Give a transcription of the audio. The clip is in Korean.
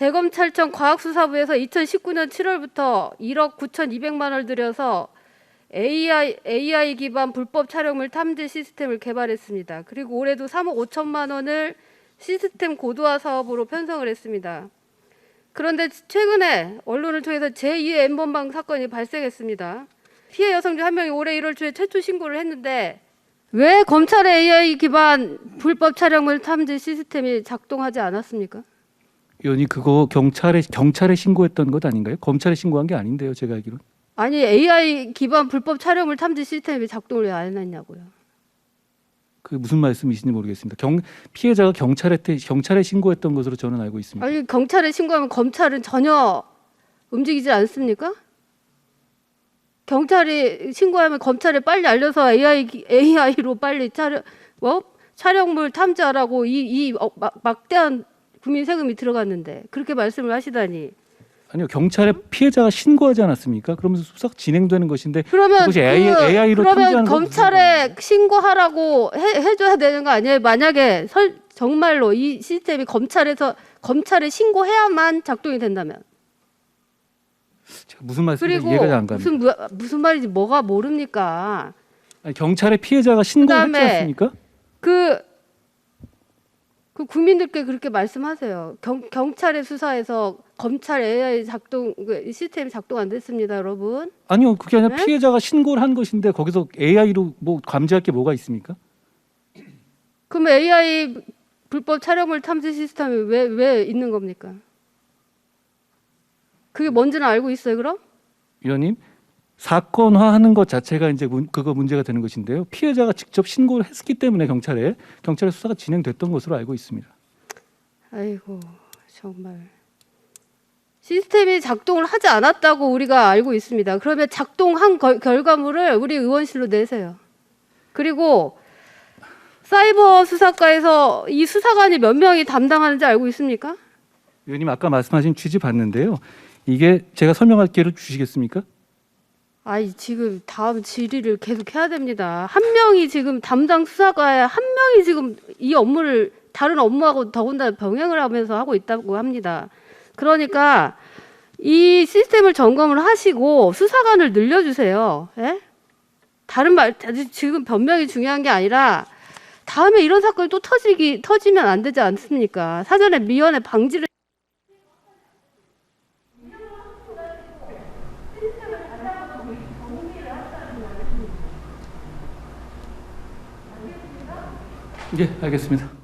대검찰청 과학수사부에서 2019년 7월부터 1억 9,200만 원을 들여서 AI, AI 기반 불법 촬영물 탐지 시스템을 개발했습니다. 그리고 올해도 3억 5천만 원을 시스템 고도화 사업으로 편성을 했습니다. 그런데 최근에 언론을 통해서 제2의 엠번방 사건이 발생했습니다. 피해 여성 중 한 명이 올해 1월 초에 최초 신고를 했는데 왜 검찰의 AI 기반 불법 촬영물 탐지 시스템이 작동하지 않았습니까? 의원이 그거 경찰에 경찰에 신고했던 것 아닌가요? 검찰에 신고한 게 아닌데요, 제가 알기로. 는 아니 AI 기반 불법 촬영물 탐지 시스템이 작동을 왜 안 했냐고요. 그 무슨 말씀이신지 모르겠습니다. 경 피해자가 경찰에 테- 경찰에 신고했던 것으로 저는 알고 있습니다. 아니 경찰에 신고하면 검찰은 전혀 움직이지 않습니까? 경찰이 신고하면 검찰에 빨리 알려서 AI 기- AI로 빨리 촬영 뭐 촬영물 탐지하라고 이, 이 어, 막, 막대한 국민 세금이 들어갔는데 그렇게 말씀을 하시다니 아니요, 경찰에 피해자가 신고하지 않았습니까? 그러면서 수사 진행되는 것인데 그러면 그것이 AI AI로 그러면 검찰에 신고하라고 해, 해줘야 되는 거 아니에요? 만약에 설, 정말로 이 시스템이 검찰에서 검찰에 신고해야만 작동이 된다면 제가 무슨 말씀인지 이해가 안 갑니다. 무슨 무- 무슨 말인지 뭐가 모릅니까? 아니, 경찰에 피해자가 신고했지 않습니까? 그, 그 국민들께 그렇게 말씀하세요. 경, 경찰의 수사에서 검찰 AI 작동 그 시스템이 작동 안 됐습니다, 여러분. 아니요, 그게 아니라 네? 피해자가 신고를 한 것인데 거기서 AI로 뭐 감지할 게 뭐가 있습니까? 그럼 AI 불법 촬영물 탐지 시스템이 왜 왜 있는 겁니까? 그게 뭔지는 알고 있어요, 그럼? 위원님 사건화하는 것 자체가 이제 문, 그거 문제가 되는 것인데요. 피해자가 직접 신고를 했기 때문에 경찰에 경찰의 수사가 진행됐던 것으로 알고 있습니다. 아이고 정말 시스템이 작동을 하지 않았다고 우리가 알고 있습니다. 그러면 작동한 거- 결과물을 우리 의원실로 내세요. 그리고 사이버 수사과에서 이 수사관이 몇 명이 담당하는지 알고 있습니까? 위원님 아까 말씀하신 취지 봤는데요. 이게 제가 설명할 기회를 주시겠습니까? 아이 지금 다음 질의를 계속 해야 됩니다. 한 명이 지금 담당 수사과에 한 명이 지금 이 업무를 다른 업무하고 더군다나 병행을 하면서 하고 있다고 합니다. 그러니까 이 시스템을 점검을 하시고 수사관을 늘려주세요. 예? 다른 말 지금 변명이 중요한 게 아니라 다음에 이런 사건이 또 터지기 터지면 안 되지 않습니까? 사전에 미연에 방지를 예, 알겠습니다.